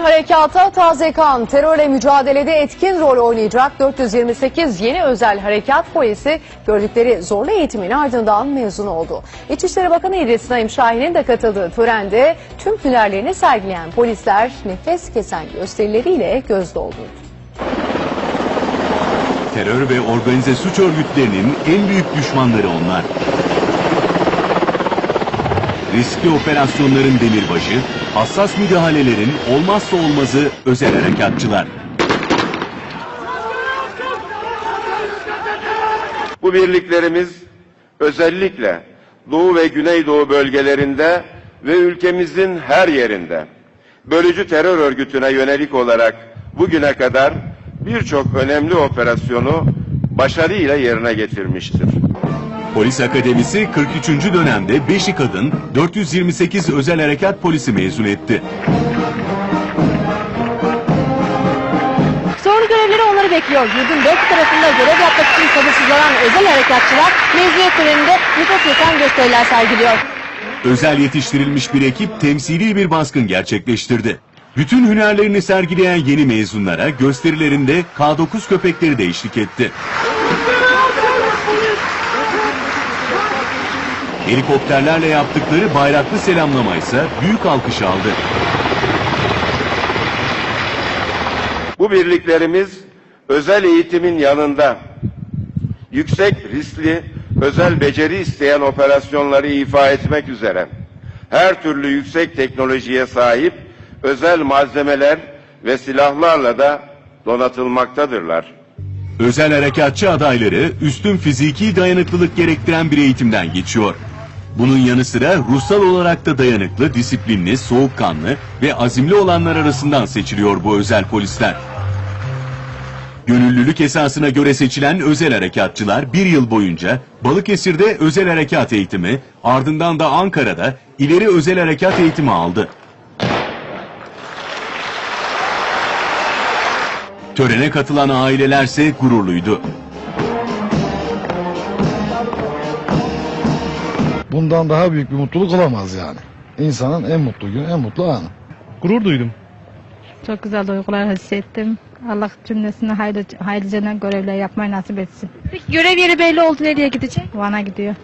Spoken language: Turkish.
Harekata taze kan, terörle mücadelede etkin rol oynayacak 428 yeni özel harekat polisi gördükleri zorlu eğitimin ardından mezun oldu. İçişleri Bakanı İdris Naim Şahin'in de katıldığı törende tüm hünerlerini sergileyen polisler nefes kesen gösterileriyle göz doldurdu. Terör ve organize suç örgütlerinin en büyük düşmanları onlar. Riskli operasyonların demirbaşı, hassas müdahalelerin olmazsa olmazı özel harekatçılar. Bu birliklerimiz özellikle Doğu ve Güneydoğu bölgelerinde ve ülkemizin her yerinde bölücü terör örgütüne yönelik olarak bugüne kadar birçok önemli operasyonu başarıyla yerine getirmiştir. Polis Akademisi 43. dönemde 5'i kadın, 428 özel harekat polisi mezun etti. Zorlu görevleri onları bekliyor. Yurdun dört tarafında görev yapmak için sabırsızlanan özel harekatçılar mezuniyet töreninde nefes kesen gösteriler sergiliyor. Özel yetiştirilmiş bir ekip temsili bir baskın gerçekleştirdi. Bütün hünerlerini sergileyen yeni mezunlara gösterilerinde K9 köpekleri de eşlik etti. Helikopterlerle yaptıkları bayraklı selamlama ise büyük alkış aldı. Bu birliklerimiz özel eğitimin yanında yüksek riskli özel beceri isteyen operasyonları ifa etmek üzere her türlü yüksek teknolojiye sahip özel malzemeler ve silahlarla da donatılmaktadırlar. Özel harekatçı adayları üstün fiziki dayanıklılık gerektiren bir eğitimden geçiyor. Bunun yanı sıra ruhsal olarak da dayanıklı, disiplinli, soğukkanlı ve azimli olanlar arasından seçiliyor bu özel polisler. Gönüllülük esasına göre seçilen özel harekatçılar bir yıl boyunca Balıkesir'de özel harekat eğitimi, ardından da Ankara'da ileri özel harekat eğitimi aldı. Törene katılan ailelerse gururluydu. Bundan daha büyük bir mutluluk olamaz yani. İnsanın en mutlu günü, en mutlu anı. Gurur duydum. Çok güzel duygular hissettim. Allah cümlesine hayırlı, hayırlıca görevler yapmayı nasip etsin. Peki görev yeri belli oldu nereye gidecek? Van'a gidiyor.